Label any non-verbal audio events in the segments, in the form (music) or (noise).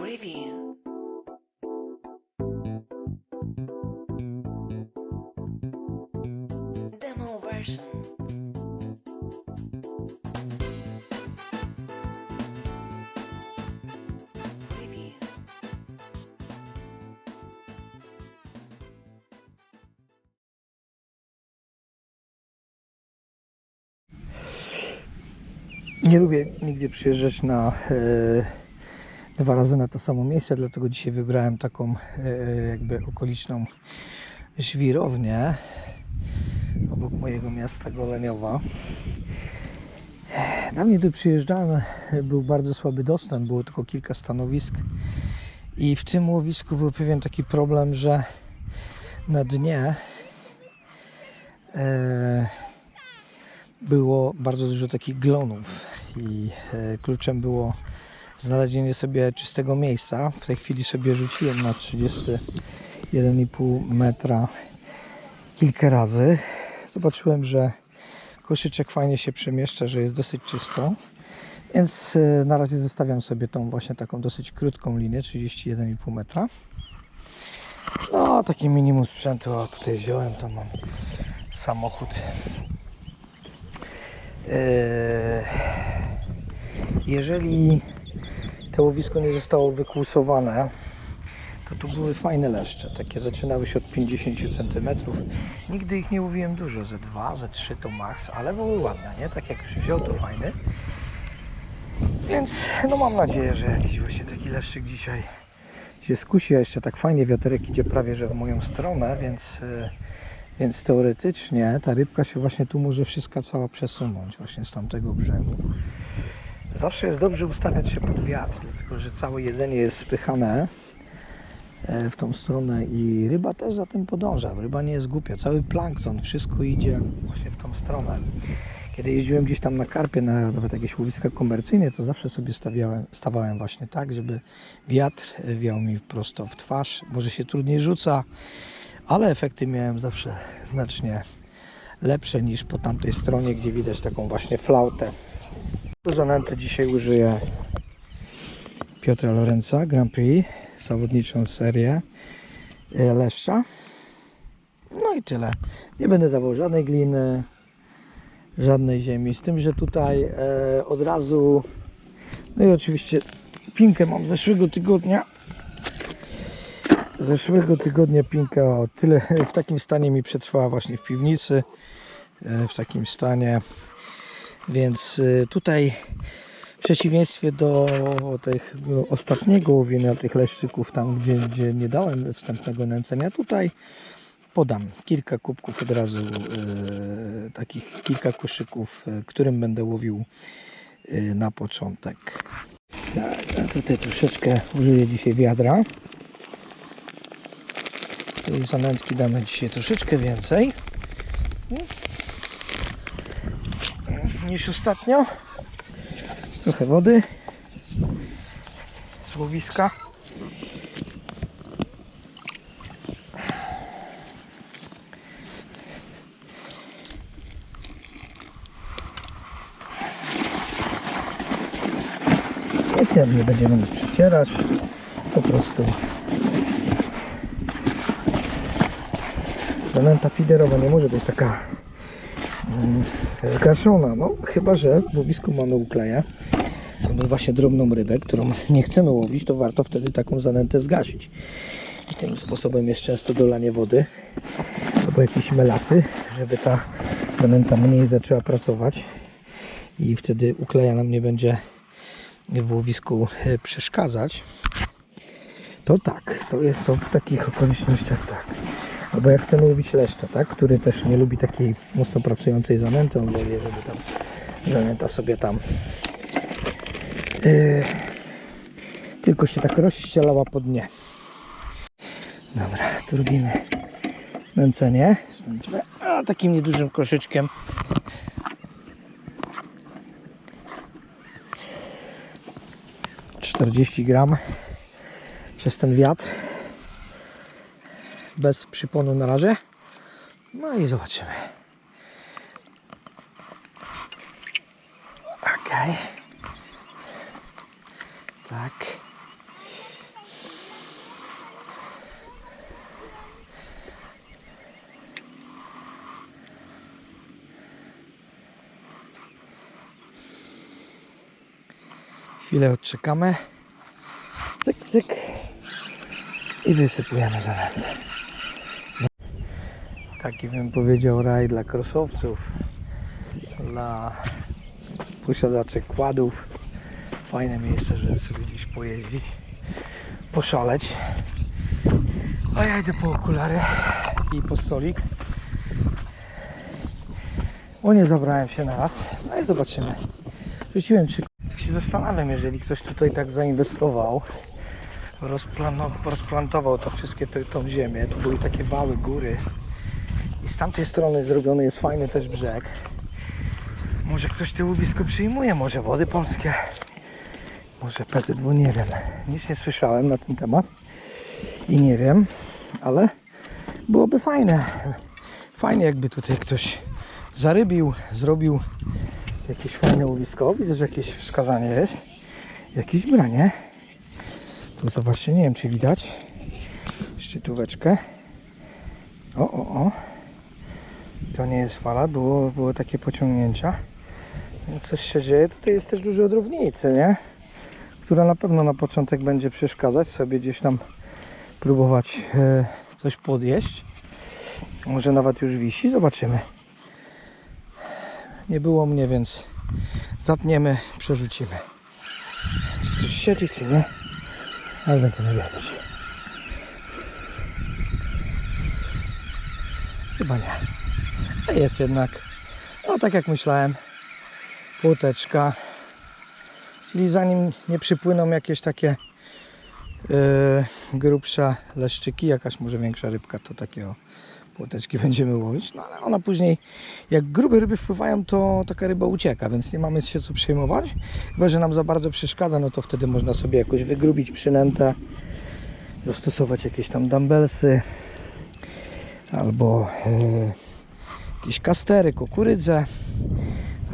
Preview. Demo version. Nie lubię nigdzie przyjeżdżać na e, dwa razy na to samo miejsce, dlatego dzisiaj wybrałem taką e, jakby okoliczną żwirownię obok mojego miasta Goleniowa. Dawniej tu przyjeżdżałem, był bardzo słaby dostęp, było tylko kilka stanowisk i w tym łowisku był pewien taki problem, że na dnie e, było bardzo dużo takich glonów i e, kluczem było znalezienie sobie czystego miejsca. W tej chwili sobie rzuciłem na 31,5 metra kilka razy. Zobaczyłem, że koszyczek fajnie się przemieszcza, że jest dosyć czysto. Więc e, na razie zostawiam sobie tą właśnie taką dosyć krótką linię, 31,5 metra. No, takie minimum sprzętu, o tutaj wziąłem, to mam samochód Eee, Jeżeli to łowisko nie zostało wykłusowane, to tu były fajne leszcze. Takie zaczynały się od 50 cm. Nigdy ich nie łowiłem dużo, ze 2, ze 3 to max, ale były ładne, nie? Tak jak już wziął, to fajny. Więc no mam nadzieję, że jakiś właśnie taki leszczyk dzisiaj się skusi. A jeszcze tak fajnie wiaterek idzie prawie że w moją stronę, więc e, więc teoretycznie ta rybka się właśnie tu może wszystko cała przesunąć właśnie z tamtego brzegu. Zawsze jest dobrze ustawiać się pod wiatr, dlatego że całe jedzenie jest spychane e, w tą stronę i ryba też za tym podąża. Ryba nie jest głupia. Cały plankton, wszystko idzie właśnie w tą stronę. Kiedy jeździłem gdzieś tam na karpie, na nawet jakieś łowiska komercyjne, to zawsze sobie stawiałem, stawałem właśnie tak, żeby wiatr wiał mi prosto w twarz. Może się trudniej rzuca, ale efekty miałem zawsze znacznie lepsze niż po tamtej stronie, gdzie widać taką właśnie flautę. Zanęty dzisiaj użyję Piotra Lorenza Grand Prix, zawodniczą serię e, leszcza. No i tyle. Nie będę dawał żadnej gliny, żadnej ziemi. Z tym, że tutaj e, od razu, no i oczywiście pinkę mam zeszłego tygodnia zeszłego tygodnia pinka o tyle w takim stanie mi przetrwała właśnie w piwnicy e, w takim stanie więc e, tutaj w przeciwieństwie do tego ostatniego łowienia tych leszczyków tam gdzie, gdzie nie dałem wstępnego nęcenia tutaj podam kilka kubków od razu e, takich kilka koszyków e, którym będę łowił na początek. Tak, a tutaj troszeczkę użyję dzisiaj wiadra. Tej zanętki damy dzisiaj troszeczkę więcej niż ostatnio. Trochę wody z łowiska. Specjalnie będziemy nic przecierać. Po prostu zanęta fiderowa nie może być taka mm, zgaszona, no chyba, że w łowisku mamy ukleja mamy właśnie drobną rybę, którą nie chcemy łowić, to warto wtedy taką zanętę zgasić. I tym sposobem jest często dolanie wody albo jakieś melasy, żeby ta zanęta mniej zaczęła pracować i wtedy ukleja nam nie będzie w łowisku e, przeszkadzać. To tak, to jest to w takich okolicznościach tak. Albo jak chcemy łowić leszcza, tak? który też nie lubi takiej mocno pracującej zanęty, on woli, żeby tam zanęta sobie tam yy, tylko się tak rozścielała po dnie. Dobra, tu robimy nęcenie. A takim niedużym koszyczkiem. Czterdzieści gram przez ten wiatr bez przyponu na razie. No i zobaczymy. Okej. Okay. Tak. Chwilę odczekamy. Cyk, cyk. I wysypujemy zanętę. Taki bym powiedział raj dla krosowców, dla posiadaczy kładów. Fajne miejsce, żeby sobie gdzieś pojeździć, poszaleć. A ja idę po okulary i po stolik. Bo nie zabrałem się na raz. No i zobaczymy. Rzuciłem trzy. Tak się zastanawiam, jeżeli ktoś tutaj tak zainwestował, rozplano, rozplantował to wszystkie tą ziemię, tu były takie wały, góry i z tamtej strony zrobiony jest fajny też brzeg. Może ktoś te łowisko przyjmuje, może wody polskie, może PZW, nie wiem. Nic nie słyszałem na ten temat i nie wiem, ale byłoby fajne. Fajnie jakby tutaj ktoś zarybił, zrobił jakieś fajne łowisko. Widzę, że jakieś wskazanie jest. Jakieś branie. Tu zobaczcie, nie wiem czy widać. Szczytóweczkę. O, o, o. To nie jest fala, było, było takie pociągnięcia. Coś się dzieje. Tutaj jest też dużo drównicy, nie? Która na pewno na początek będzie przeszkadzać sobie gdzieś tam próbować e, coś podjeść. Może nawet już wisi, zobaczymy. Nie było mnie, więc zatniemy, przerzucimy. Czy coś siedzi, czy nie? Ale będziemy wiedzieć. Chyba nie. Jest jednak. No tak jak myślałem. Płoteczka. Czyli zanim nie przypłyną jakieś takie yy, grubsze leszczyki, jakaś może większa rybka, to takiego płoteczki (laughs) będziemy łowić. No ale ona później, jak grube ryby wpływają, to taka ryba ucieka, więc nie mamy się co przejmować. Chyba, że nam za bardzo przeszkadza, no to wtedy można sobie jakoś wygrubić przynętę, zastosować jakieś tam dumbbellsy albo e, jakieś kastery, kukurydzę.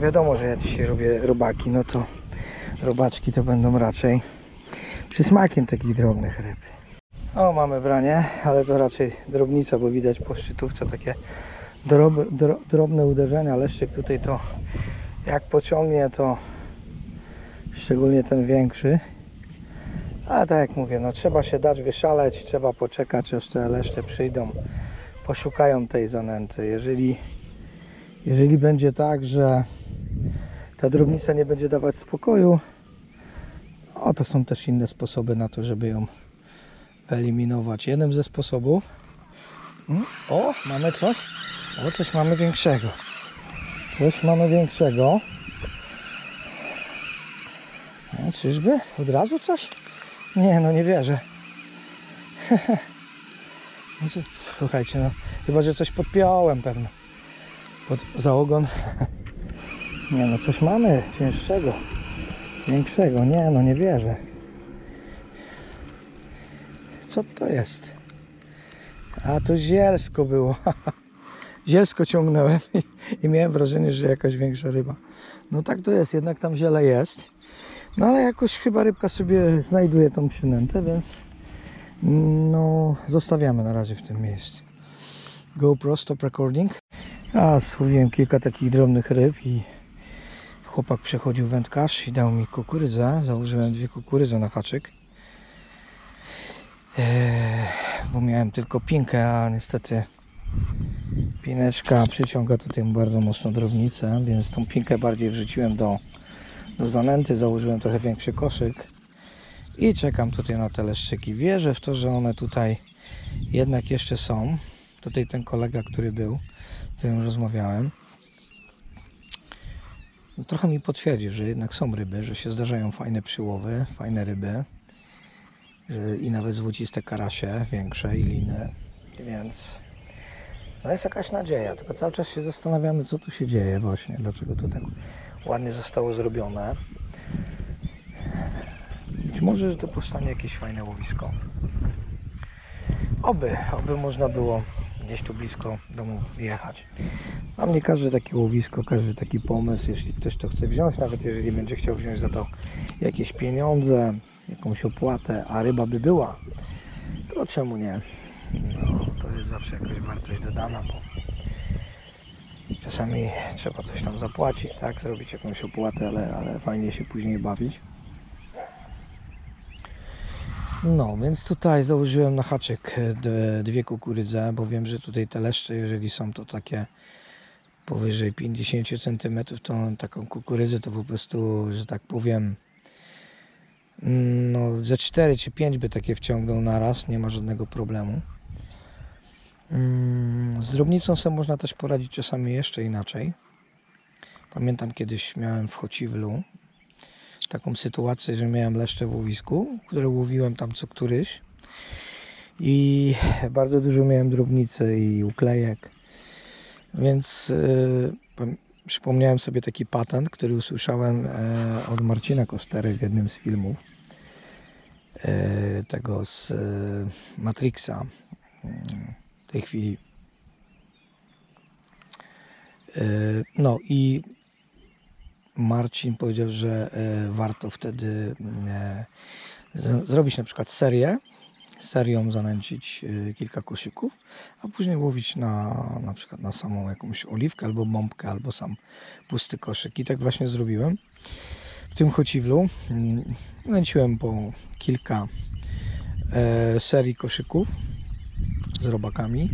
Wiadomo, że ja dzisiaj robię robaki, no to robaczki to będą raczej przysmakiem takich drobnych ryb. O, mamy branie, ale to raczej drobnica, bo widać po szczytówce takie drob, dro, drobne uderzenia. Leszczyk tutaj to jak pociągnie, to szczególnie ten większy. Ale tak jak mówię, no trzeba się dać wyszaleć, trzeba poczekać, aż te leszcze przyjdą, poszukają tej zanęty. Jeżeli, jeżeli będzie tak, że ta drobnica nie będzie dawać spokoju, o to są też inne sposoby na to, żeby ją wyeliminować. Jednym ze sposobów. Mm, O, mamy coś. O, coś mamy większego. Coś mamy większego. No, czyżby? Od razu coś? Nie, no nie wierzę. (laughs) No Słuchajcie, no chyba, że coś podpiąłem pewno. Pod za ogon. Nie no, coś mamy cięższego. Większego. Nie no, nie wierzę. Co to jest? A to zielsko było. (laughs) zielsko ciągnąłem i, i miałem wrażenie, że jakaś większa ryba. No tak to jest, jednak tam ziele jest. No ale jakoś chyba rybka sobie znajduje tą przynętę, więc no zostawiamy na razie w tym miejscu. GoPro stop recording. A złowiłem kilka takich drobnych ryb i chłopak przechodził wędkarz i dał mi kukurydzę. Założyłem dwie kukurydze na haczyk. Eee, bo miałem tylko pinkę, a niestety pineczka przyciąga tutaj bardzo mocno drobnicę, więc tą pinkę bardziej wrzuciłem do, do zanęty, założyłem trochę większy koszyk i czekam tutaj na te leszczyki. Wierzę w to, że one tutaj jednak jeszcze są. Tutaj ten kolega, który był, z którym rozmawiałem, no trochę mi potwierdził, że jednak są ryby, że się zdarzają fajne przyłowy, fajne ryby że i nawet złociste karasie, większe i liny, więc no jest jakaś nadzieja, tylko cały czas się zastanawiamy, co tu się dzieje właśnie, dlaczego to tak ładnie zostało zrobione. Być może, że to powstanie jakieś fajne łowisko. Oby, oby można było gdzieś tu blisko domu jechać. A mnie każde takie łowisko, każdy taki pomysł, jeśli ktoś to chce wziąć, nawet jeżeli będzie chciał wziąć za to jakieś pieniądze, jakąś opłatę, a ryba by była, to czemu nie? No, to jest zawsze jakaś wartość dodana, bo czasami trzeba coś tam zapłacić, tak? Zrobić jakąś opłatę, ale, ale fajnie się później bawić. No, więc tutaj założyłem na haczyk e, dwie kukurydze, bo wiem, że tutaj te leszcze, jeżeli są to takie powyżej 50 cm, to taką kukurydzę to po prostu, że tak powiem, no ze 4 czy 5 by takie wciągnął na raz, nie ma żadnego problemu. Mm, Z drobnicą sobie można też poradzić czasami jeszcze inaczej. Pamiętam kiedyś miałem w Chociwlu taką sytuację, że miałem leszcze w łowisku, które łowiłem tam co któryś i bardzo dużo miałem drobnicy i uklejek, więc pam- przypomniałem sobie taki patent, który usłyszałem e, od Marcina Kostery w jednym z filmów e, tego z e, Matrixa mm, w tej chwili. E, No i Marcin powiedział, że e, warto wtedy e, zrobić na przykład serię, serią zanęcić e, kilka koszyków, a później łowić na, na przykład na samą jakąś oliwkę albo bombkę, albo sam pusty koszyk. I tak właśnie zrobiłem. W tym chociwlu mm, nęciłem po kilka serii koszyków z robakami.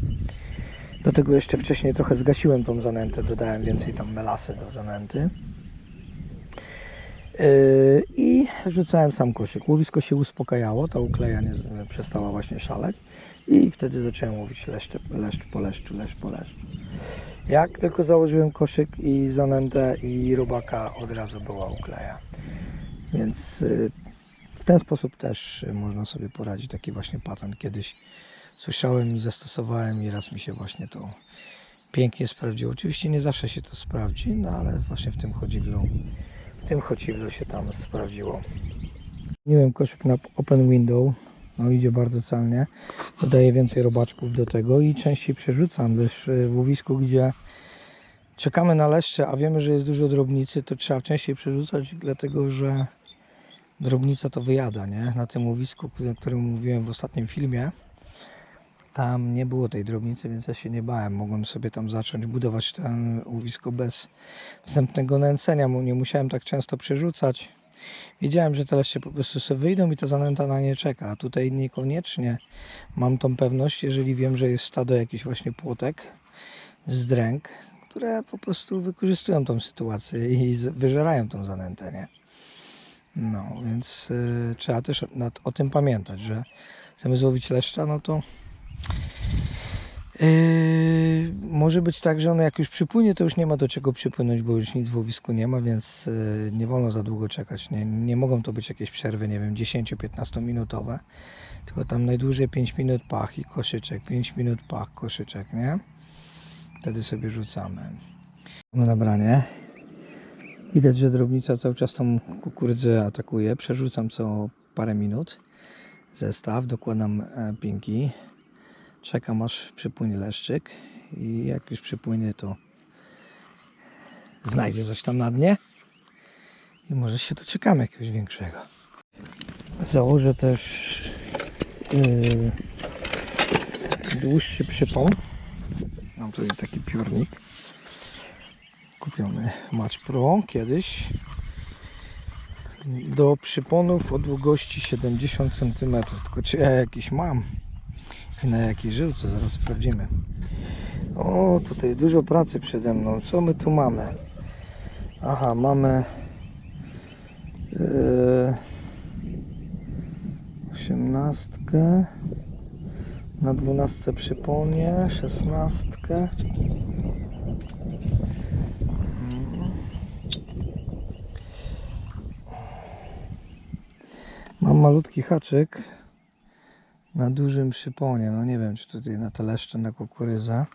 Do tego jeszcze wcześniej trochę zgasiłem tą zanętę, dodałem więcej tam melasy do zanęty. Yy, I rzucałem sam koszyk. Łowisko się uspokajało, ta ukleja nie z- przestała właśnie szaleć i wtedy zacząłem łowić leszcze, leszcz po leszczu, leszcz po leszczu. Jak tylko założyłem koszyk i zanętę i robaka, od razu była ukleja. Więc yy, w ten sposób też yy, można sobie poradzić. Taki właśnie patent kiedyś słyszałem i zastosowałem i raz mi się właśnie to pięknie sprawdziło. Oczywiście nie zawsze się to sprawdzi, no ale właśnie w tym chodziwlu w tym chociwlu się tam sprawdziło. Nie wiem, koszyk na open window, no idzie bardzo celnie. Dodaję więcej robaczków do tego i częściej przerzucam, gdyż w łowisku, gdzie czekamy na leszcze, a wiemy, że jest dużo drobnicy, to trzeba częściej przerzucać, dlatego że drobnica to wyjada, nie? Na tym łowisku, o którym mówiłem w ostatnim filmie, tam nie było tej drobnicy, więc ja się nie bałem. Mogłem sobie tam zacząć budować ten łowisko bez wstępnego nęcenia, nie musiałem tak często przerzucać. Wiedziałem, że te leszcze po prostu sobie wyjdą i ta zanęta na nie czeka, a tutaj niekoniecznie mam tą pewność, jeżeli wiem, że jest stado jakichś właśnie płotek z dręk, które po prostu wykorzystują tą sytuację i wyżerają tą zanętę, nie? No, więc y, trzeba też o, o tym pamiętać, że chcemy złowić leszcza, no to Yy, może być tak, że one jak już przypłynie, to już nie ma do czego przypłynąć, bo już nic w łowisku nie ma, więc yy, nie wolno za długo czekać. Nie, nie mogą to być jakieś przerwy, nie wiem, 10-15 minutowe, tylko tam najdłużej 5 minut pach i koszyczek, 5 minut pach, koszyczek, nie? Wtedy sobie rzucamy. No dobra, nie? Widać, że drobnica cały czas tą kukurydzę atakuje. Przerzucam co parę minut zestaw, dokładam e, pinki. Czekam aż przypłynie leszczyk i jak już przypłynie to znajdzie coś tam na dnie i może się doczekamy jakiegoś większego. Założę też yy, dłuższy przypon. Mam tutaj taki piórnik kupiony Match Pro kiedyś do przyponów o długości 70 cm. Tylko czy ja jakiś mam? I na jakiej żyłce, zaraz sprawdzimy. O, tutaj dużo pracy przede mną. Co my tu mamy? Aha, mamy yy, osiemnastkę na dwunastce przypomnie, szesnastkę. Mam malutki haczyk na dużym przyponie. No nie wiem, czy tutaj na te leszcze, na kukurydzę.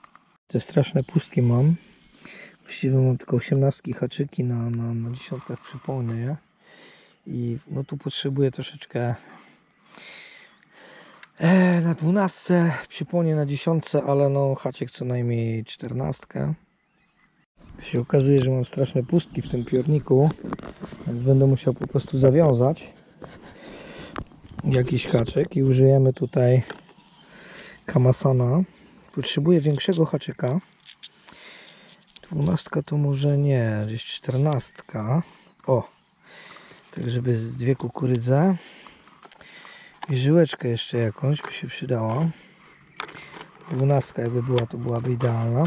Te straszne pustki mam. Właściwie mam tylko 18 haczyki na, na, na dziesiątkach przyponie. I no tu potrzebuję troszeczkę e, na 12 przyponie na dziesiątce, ale no haczyk co najmniej 14. Się okazuje, że mam straszne pustki w tym piorniku, więc będę musiał po prostu zawiązać jakiś haczyk i użyjemy tutaj Kamasana. Potrzebuję większego haczyka. Dwunastka to może nie, gdzieś czternastka. O, tak żeby dwie kukurydze. I żyłeczkę jeszcze jakąś by się przydała. Dwunastka jakby była, to byłaby idealna.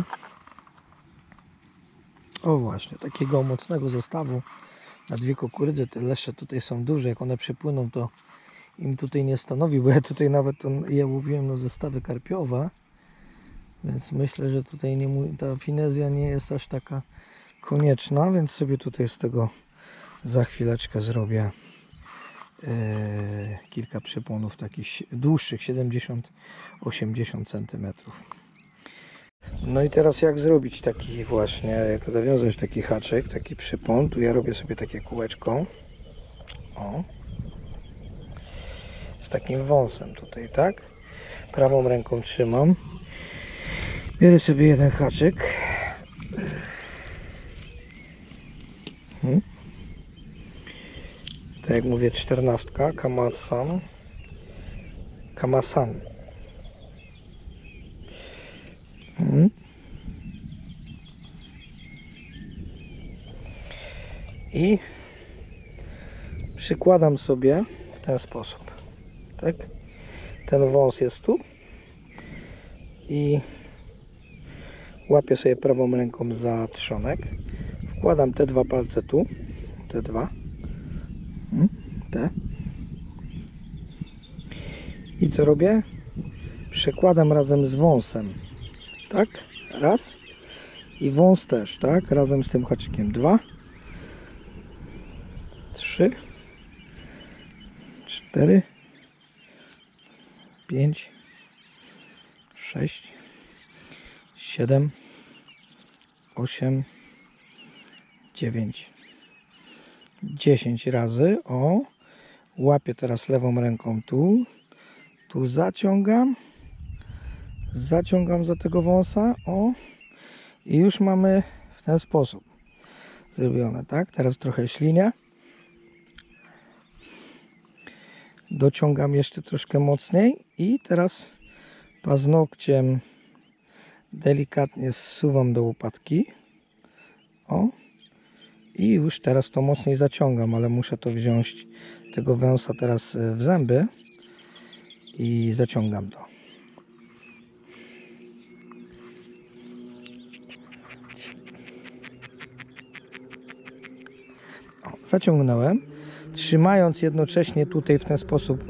O właśnie, takiego mocnego zestawu na dwie kukurydzy, te leszcze tutaj są duże, jak one przypłyną to im tutaj nie stanowi, bo ja tutaj nawet to je łowiłem na zestawy karpiowe, więc myślę, że tutaj nie, ta finezja nie jest aż taka konieczna, więc sobie tutaj z tego za chwileczkę zrobię e, kilka przyponów takich dłuższych, 70-80 cm. No i teraz jak zrobić taki właśnie, jak zawiązać taki haczyk, taki przypon, tu ja robię sobie takie kółeczko, o, z takim wąsem tutaj, tak? Prawą ręką trzymam, biorę sobie jeden haczyk, Mhm. tak jak mówię, czternastka, Kamasan, Kamasan, Mhm. I przykładam sobie w ten sposób. Tak? Ten wąs jest tu. I łapię sobie prawą ręką za trzonek. Wkładam te dwa palce tu. Te dwa. Mm, Te. I co robię? Przekładam razem z wąsem. Tak? Raz. I wąs też, tak? Razem z tym haczykiem. Dwa. Trzy. Cztery. Pięć. Sześć. Siedem. Osiem. Dziewięć. Dziesięć razy. O. Łapię teraz lewą ręką tu. Tu zaciągam zaciągam za tego wąsa, o i już mamy w ten sposób zrobione, tak? Teraz trochę ślinia. Dociągam jeszcze troszkę mocniej i teraz paznokciem delikatnie zsuwam do łopatki. O. I już teraz to mocniej zaciągam, ale muszę to wziąć tego węsa teraz e, w zęby i zaciągam to. Zaciągnąłem, trzymając jednocześnie tutaj w ten sposób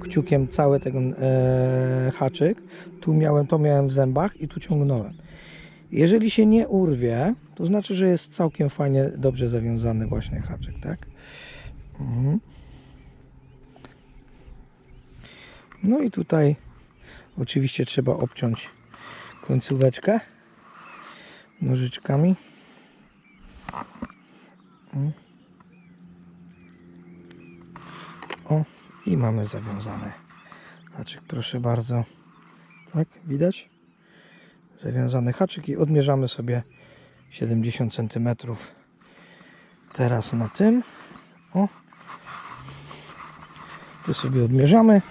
kciukiem cały ten e, haczyk. Tu miałem, to miałem w zębach i tu ciągnąłem. Jeżeli się nie urwie, to znaczy, że jest całkiem fajnie, dobrze zawiązany właśnie haczyk, tak? Mhm. No i tutaj oczywiście trzeba obciąć końcóweczkę nożyczkami. Mm. O, i mamy zawiązany haczyk, proszę bardzo. Tak, widać? Zawiązany haczyk i odmierzamy sobie 70 cm. Teraz na tym. O. Tu sobie odmierzamy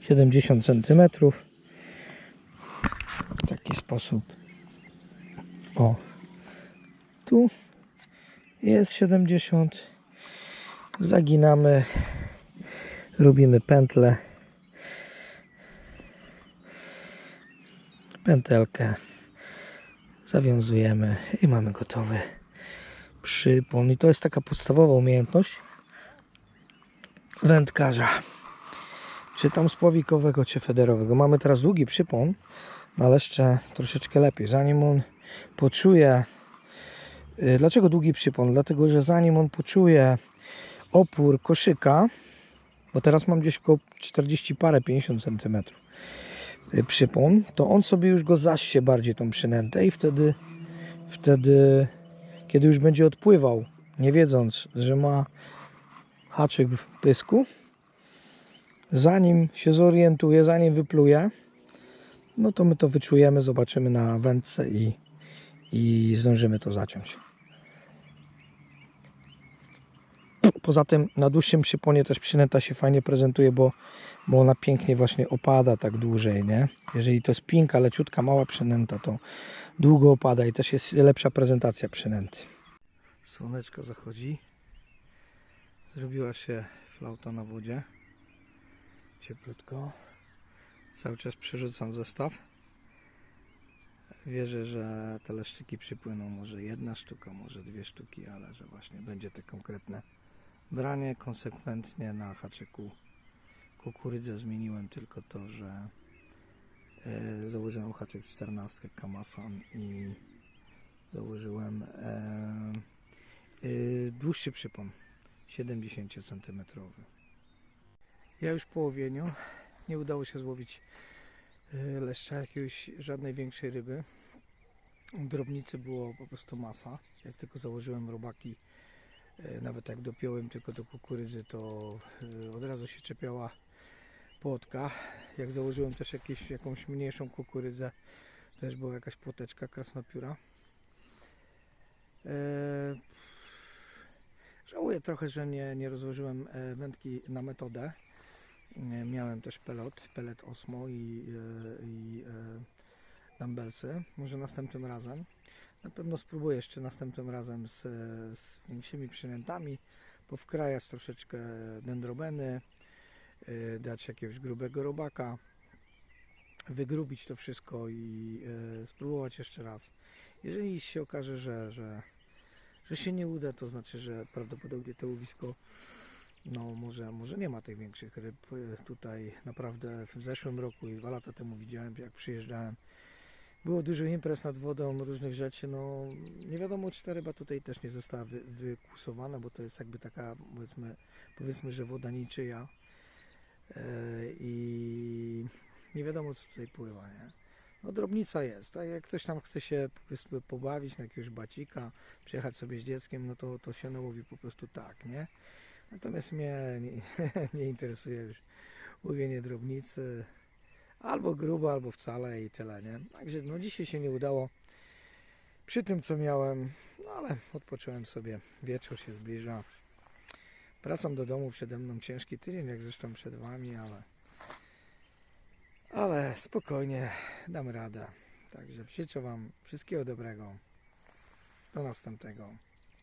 70 cm. W taki sposób. O. Tu jest 70 zaginamy robimy pętlę. Pętelkę zawiązujemy i mamy gotowy przypon. I to jest taka podstawowa umiejętność wędkarza. Czy tam spławikowego czy federowego. Mamy teraz długi przypon ale jeszcze troszeczkę lepiej. Zanim on poczuje y, dlaczego długi przypon? dlatego, że zanim on poczuje opór koszyka, bo teraz mam gdzieś około 40 parę, 50 cm przypon, to on sobie już go zaście bardziej tą przynętę i wtedy, wtedy, kiedy już będzie odpływał, nie wiedząc, że ma haczyk w pysku, zanim się zorientuje, zanim wypluje, no to my to wyczujemy, zobaczymy na wędce i, i zdążymy to zaciąć. Poza tym na dłuższym przyponie też przynęta się fajnie prezentuje, bo, bo ona pięknie właśnie opada tak dłużej, nie? Jeżeli to jest pinka, leciutka, mała przynęta, to długo opada i też jest lepsza prezentacja przynęty. Słoneczko zachodzi. Zrobiła się flauta na wodzie. Cieplutko. Cały czas przerzucam zestaw. Wierzę, że te leszczyki przypłyną może jedna sztuka, może dwie sztuki, ale że właśnie będzie te konkretne branie konsekwentnie na haczyku kukurydzę zmieniłem tylko to, że e, założyłem haczyk 14 Kamasan i założyłem e, e, dłuższy przypon 70 cm. Ja już po łowieniu nie udało się złowić e, leszcza, jakiegoś żadnej większej ryby. Drobnicy było po prostu masa. Jak tylko założyłem robaki, nawet jak dopiąłem tylko do kukurydzy, to e, od razu się czepiała płotka. Jak założyłem też jakieś, jakąś mniejszą kukurydzę, też była jakaś płoteczka krasnopióra. E, Żałuję trochę, że nie, nie rozłożyłem e, wędki na metodę. E, Miałem też pelot, pelet Osmo i, e, i e, dumbbellsy. Może następnym razem. Na pewno spróbuję jeszcze następnym razem z, z większymi przynętami, powkrajać troszeczkę dendrobeny, e, dać jakiegoś grubego robaka, wygrubić to wszystko i e, spróbować jeszcze raz. Jeżeli się okaże, że, że, że się nie uda, to znaczy, że prawdopodobnie to łowisko no może, może nie ma tych większych ryb. E, Tutaj naprawdę w zeszłym roku i dwa lata temu widziałem, jak przyjeżdżałem. Było dużo imprez nad wodą, różnych rzeczy. No, nie wiadomo, czy ta ryba tutaj też nie została wy, wykusowana, bo to jest jakby taka, powiedzmy, powiedzmy że woda niczyja. E, I nie wiadomo, co tutaj pływa. Nie? No, drobnica jest. A jak ktoś tam chce się powiedzmy pobawić na jakiegoś bacika, przyjechać sobie z dzieckiem, no to, to się nałowi po prostu tak, nie? Natomiast mnie (laughs) nie, nie interesuje już łowienie drobnicy. Albo grubo, albo wcale i tyle, nie? Także no dzisiaj się nie udało. Przy tym co miałem, no ale odpocząłem sobie. Wieczór się zbliża. Wracam do domu, przede mną ciężki tydzień, jak zresztą przed Wami, ale ale spokojnie dam radę. Także życzę Wam wszystkiego dobrego. Do następnego.